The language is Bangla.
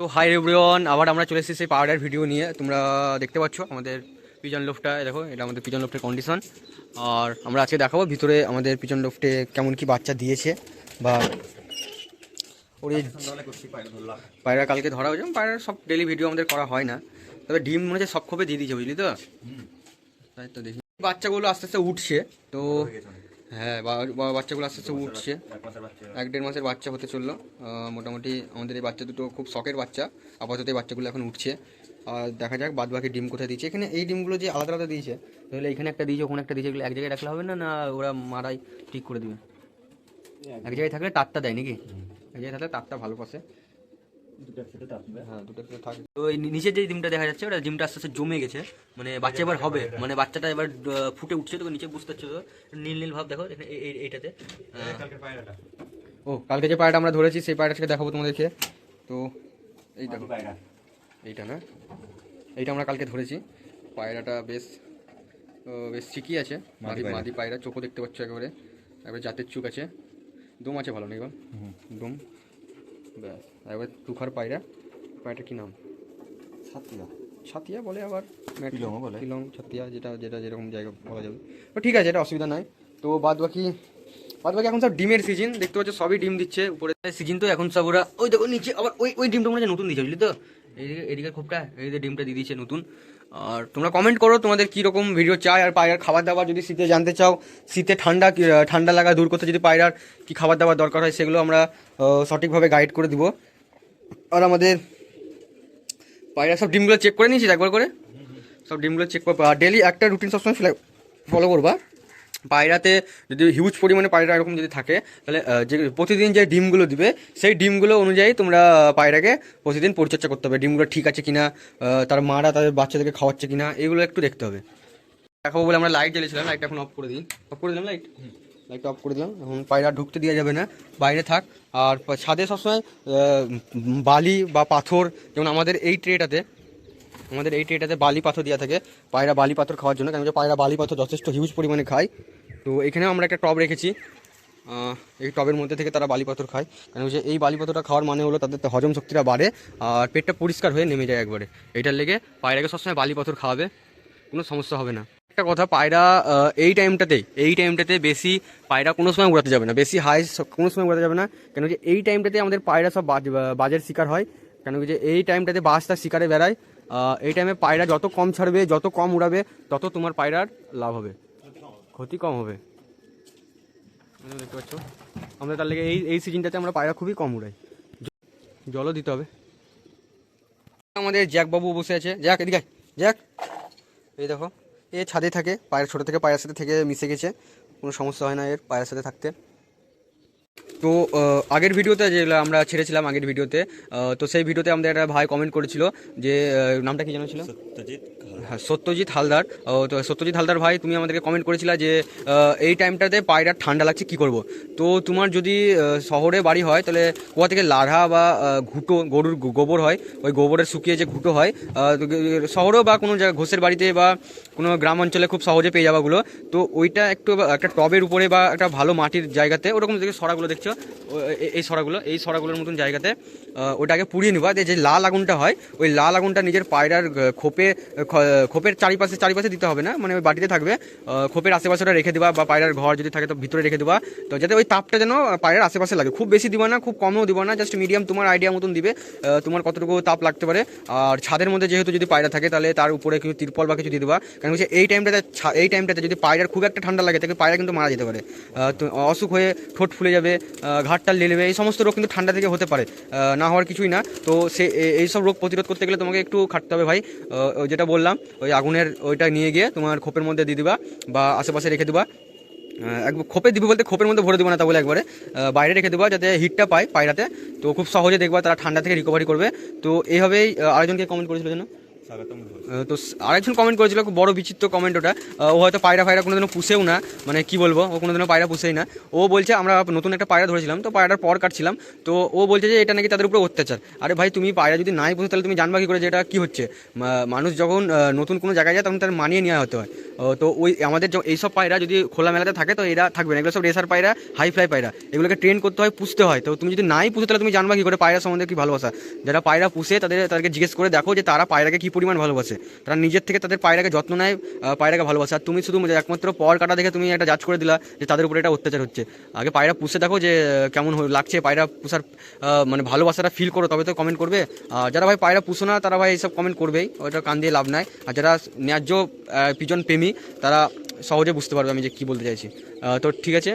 তো হাই এভরিওয়ান আবার আমরা চলে এসেছি সেই পাউডার ভিডিও নিয়ে। তোমরা দেখতে পাচ্ছ আমাদের পিজন লোফটা দেখো এটা আমাদের পিজন লোফটের কন্ডিশন আর আমরা আজকে দেখাবো ভিতরে আমাদের পিজন লোফটে কেমন কি বাচ্চা দিয়েছে বা ওর পায়রা কালকে ধরা হয়েছে পায়রা সব ডেলি ভিডিও আমাদের করা হয় না। তবে ডিম মনে হচ্ছে সব খোপে দিয়ে দিয়েছে বুঝলি তো? তাই তো দেখি। বাচ্চাগুলো আস্তে আস্তে উঠছে তো হ্যাঁ বাচ্চাগুলো আস্তে আস্তে উঠছে। এক দেড় মাসের বাচ্চা হতে চলল। মোটামুটি আমাদের এই বাচ্চা দুটো খুব শখের বাচ্চা। আপাতত এই বাচ্চাগুলো এখন উঠছে। আর দেখা যাক বাদ বাকি ডিম কোথায় দিয়েছে। এখানে এই ডিমগুলো যে আলাদা আলাদা দিয়েছে তাহলে এখানে একটা দিয়েছে ওখানে একটা দিয়েছে এগুলো এক জায়গায় রাখলে হবে না? না ওরা মারাই ঠিক করে দেবে? এক জায়গায় থাকলে তারটা দেয় নাকি? এক জায়গায় থাকলে তারটা ভালো পাশে হ্যাঁ দুটো একসাথে থাকে তো এই নি- যে ডিমটা দেখা যাচ্ছে ওটা ডিমটা আস্তে আস্তে জমে গেছে। মানে বাচ্চা এবার হবে। মানে বাচ্চাটা এবার ফুটে উঠছে তো নিচে বুঝতে পারছ তো? নীল নীল ভাব দেখো এখানে এই- এই- এইটাতে। ও কালকে যে পায়রাটা আমরা ধরেছি সেই পায়রাটাকে দেখাবো তোমাদেরকে। তো এই দেখো। এইটা না? এইটা আমরা কালকে ধরেছি। পায়রাটা বেশ বেশ চিকি আছে। মাদি মাদি পায়রা। চোখও দেখতে পাচ্ছ একেবারে। এবার জাতের চোখ আছে। দম আছে ভালো নেই বল? দম। ব্যাস। এবার তুফার পায়রা পায়রাটার কী নাম? ছাতিয়া। বলে আবার পিলংও বলে। কিলং ছাতিয়া যেটা যেটা যেরকম জায়গা বলা যাবে। তো ঠিক আছে এটা অসুবিধা নাই। তো বাদ বাকি বাদ বাকি এখন সব ডিমের সিজন দেখতে পাচ্ছ সবই ডিম দিচ্ছে। উপরে সিজন তো এখন সব ওরা ওই দেখো নিচে আবার ওই ওই ডিমটা মনে হচ্ছে নতুন দিচ্ছে বুঝলি তো? এইদিকে এদিকে খুবটা যে ডিমটা দিয়ে দিয়েছে নতুন। আর তোমরা কমেন্ট করো তোমাদের কীরকম ভিডিও চাই, আর পায়রার খাবার দাবার যদি শীতে জানতে চাও, শীতে ঠান্ডা ঠান্ডা লাগা দূর করতে যদি পায়রার কি খাবার দাবার দরকার হয়, সেগুলো আমরা সঠিকভাবে গাইড করে দিব। আর আমাদের পায়রা সব ডিমগুলো চেক করে নিয়েছিস একবার করে? সব ডিমগুলো চেক করব আর ডেলি একটা রুটিন সবসময় ফলো করবা। পায়রাতে যদি হিউজ পরিমাণে পায়রা এরকম যদি থাকে তাহলে যে প্রতিদিন যে ডিমগুলো দিবে সেই ডিমগুলো অনুযায়ী তোমরা পায়রাকে প্রতিদিন পরিচর্যা করতে হবে। ডিমগুলো ঠিক আছে কিনা তার মারা তাদের বাচ্চাদেরকে খাওয়াচ্ছে কিনা এগুলো একটু দেখতে হবে। দেখাবো বলে আমরা লাইট জ্বেলেছিলাম লাইটটা এখন অফ করে দিই। অফ করে দিলাম লাইট লাইটটা অফ করে দিলাম। এখন পায়রা ঢুকতে দেওয়া যাবে না বাইরে থাক। আর ছাদে সবসময় বালি বা পাথর যেমন আমাদের এই ট্রেটাতে আমাদের এই ট্রেটাতে বালি পাথর দেওয়া থাকে। পায়রা বালি পাথর খাওয়ার জন্য হচ্ছে পায়রা বালি পাথর যথেষ্ট হিউজ পরিমাণে খায়। তো এখানে আমরা একটা টব রেখেছি। এই টবের মধ্যে থেকে তারা বালি পাথর খায়। কারণ হচ্ছে এই বালি পাথরটা খাওয়ার মানে হলো তাদের হজম শক্তিটা বাড়ে আর পেটটা পরিষ্কার হয়ে নেমে যায় একবারে। এইটার লেগে পায়রাকে সবসময় বালি পাথর খাওয়াবে, কোনো সমস্যা হবে না। একটা কথা, পায়রা এই টাইমটাতে এই টাইমটাতে বেশি পায়রা কোনো সময় উড়াতে যাবে না, বেশি হাই কোনো সময় উড়াতে যাবে না। কেন যে এই টাইমটাতে আমাদের পায়রা সব বাজ- বাজের শিকার হয়। কেন যে এই টাইমটাতে বাস তার শিকারে বেড়ায়। এই টাইমে পায়রা যত কম ছাড়বে, যত কম উড়াবে, তত তোমার পায়রার লাভ হবে। ক্ষতি কম হবে। দেখতে পাচ্ছ, আমরা তার লেগে এই এই সিজনটাতে আমরা পায়রা খুবই কম উড়াই। জলও দিতে হবে। আমাদের জ্যাক বাবু বসে আছে। জ্যাক, এদিকে। জ্যাক, এই দেখো, এ ছাদে থাকে, পায়ের ছোটো থেকে পায়ের সাথে থেকে মিশে গেছে। কোনো সমস্যা হয় না এর পায়ের সাথে থাকতে। তো আগের ভিডিওতে যেগুলো আমরা ছেড়েছিলাম, আগের ভিডিওতে তো সেই ভিডিওতে আমাদের একটা ভাই কমেন্ট করেছিল যে নামটা কি জানা ছিল? হ্যাঁ সত্যজিৎ হালদার। তো সত্যজিৎ হালদার ভাই, তুমি আমাদেরকে কমেন্ট করেছিলা যে এই টাইমটাতে পায়রার ঠান্ডা লাগছে, কি করব? তো তোমার যদি শহরে বাড়ি হয়, তাহলে কোথা থেকে লাড়া বা ঘুটো, গরুর গোবর হয়, ওই গোবরের শুকিয়ে যে ঘুটো হয় শহরেও বা কোনো জায়গায় ঘোষের বাড়িতে বা কোনো গ্রাম অঞ্চলে খুব সহজে পেয়ে যাবাগুলো তো ওইটা একটু একটা টবের উপরে বা একটা ভালো মাটির জায়গাতে, ওরকম যে সরাগুলো দেখছ? এই সরাগুলো এই সরাগুলোর মতন জায়গাতে ওটাকে পুড়িয়ে নিবা। যে লাল আগুনটা হয়, ওই লাল আগুনটা নিজের পায়রার খোপে খোপের চারিপাশে চারিপাশে দিতে হবে না মানে ওই বাটিতে থাকবে। খোপের আশেপাশেটা রেখে দিবা বা পায়রার ঘর যদি থাকে তো ভিতরে রেখে দিবা। তো যাতে ওই তাপটা যেন পায়রার আশেপাশে লাগে। খুব বেশি দিবা না খুব কমও দিবা না জাস্ট মিডিয়াম তোমার আইডিয়া মতন দিবে। তোমার কতটুকু তাপ লাগতে পারে। আর ছাদের মধ্যে যেহেতু যদি পায়রা থাকে তাহলে তার উপরে কিছু তিরপল বা কিছু দিয়ে দিবা। কারণ হচ্ছে এই টাইমটাতে এই টাইমটাতে যদি পায়রার খুব একটা ঠান্ডা লাগে তাকে পায়রা কিন্তু মারা যেতে পারে। তো অসুখ হয়ে ঠোঁট ফুলে যাবে আহ, ঘাটটাল লে নেবে এই সমস্ত রোগ কিন্তু ঠান্ডা থেকে হতে পারে। না হওয়ার কিছুই না। তো সে এইসব রোগ প্রতিরোধ করতে গেলে তোমাকে একটু খাটতে হবে ভাই। যেটা বললাম ওই আগুনের ওইটা নিয়ে গিয়ে তোমার খোপের মধ্যে দিয়ে দিবা বা আশেপাশে রেখে দিবা। এক খোপে দিবি বলতে খোপের মধ্যে ভরে দেবো না তা বলে একবারে। বাইরে রেখে দেবো যাতে হিটটা পায় পায়রাতে। তো খুব সহজে দেখবা তারা ঠান্ডা থেকে রিকভারি করবে। তো এইভাবেই আরেকজনকে কমেন্ট করেছিল যেন? তো আরেকজন কমেন্ট করেছিল, খুব বড় বিচিত্র কমেন্ট ওটা। ও হয়তো পায়রা ফায়রা কোনোদিনও পুষেও না মানে কি বলব, ও কোনোদিনও পায়রা পুষেই না। ও বলছে, আমরা নতুন একটা পায়রা ধরেছিলাম, তো পায়রাটার পর কাটছিলাম। তো ও বলছে যে, এটা নাকি তাদের উপরে অত্যাচার। আরে ভাই, তুমি পায়রা যদি নাই পুষো, তাহলে তুমি জানবা কি করে যে এটা কি হচ্ছে? মানুষ যখন নতুন কোনো জায়গায় যায়, তখন তার মানিয়ে নেওয়া হতে হয়। তো ওই, আমাদের এইসব পায়রা যদি খোলা মেলাতে থাকে, তো এরা থাকবে না। এগুলো সব রেসার পায়রা হাই ফ্লাই পায়রা। এগুলোকে ট্রেন করতে হয়, পুষতে হয়। তো তুমি যদি নাই পুষো, তাহলে তুমি জানবা কি করে পায়রা সম্বন্ধে কি ভালোবাসা। যারা পায়রা পুষে, তাদের, তাদেরকে জিজ্ঞেস করে দেখো যে তারা পায়রাকে কি পরিমাণ ভালোবাসে। তারা নিজের থেকে তাদের পায়রাকে যত্ন নেয় পায়রাকে ভালোবাসে। আর তুমি শুধু একমাত্র পর কাটা দেখে তুমি একটা জাজ করে দিলা যে তাদের উপরে এটা অত্যাচার হচ্ছে। আগে পায়রা পুষে দেখো যে কেমন লাগছে। পায়রা পুষার মানে ভালোবাসাটা ফিল করো, তবে তো কমেন্ট করবে। আর যারা ভাই পায়রা পুষো না, তারা ভাই এইসব কমেন্ট করবেই। ওটা কান দিয়ে লাভ নাই। আর যারা ন্যায্য পিজন প্রেমী, তারা সহজে বুঝতে পারবে আমি যে কী বলতে চাইছি। তো ঠিক আছে।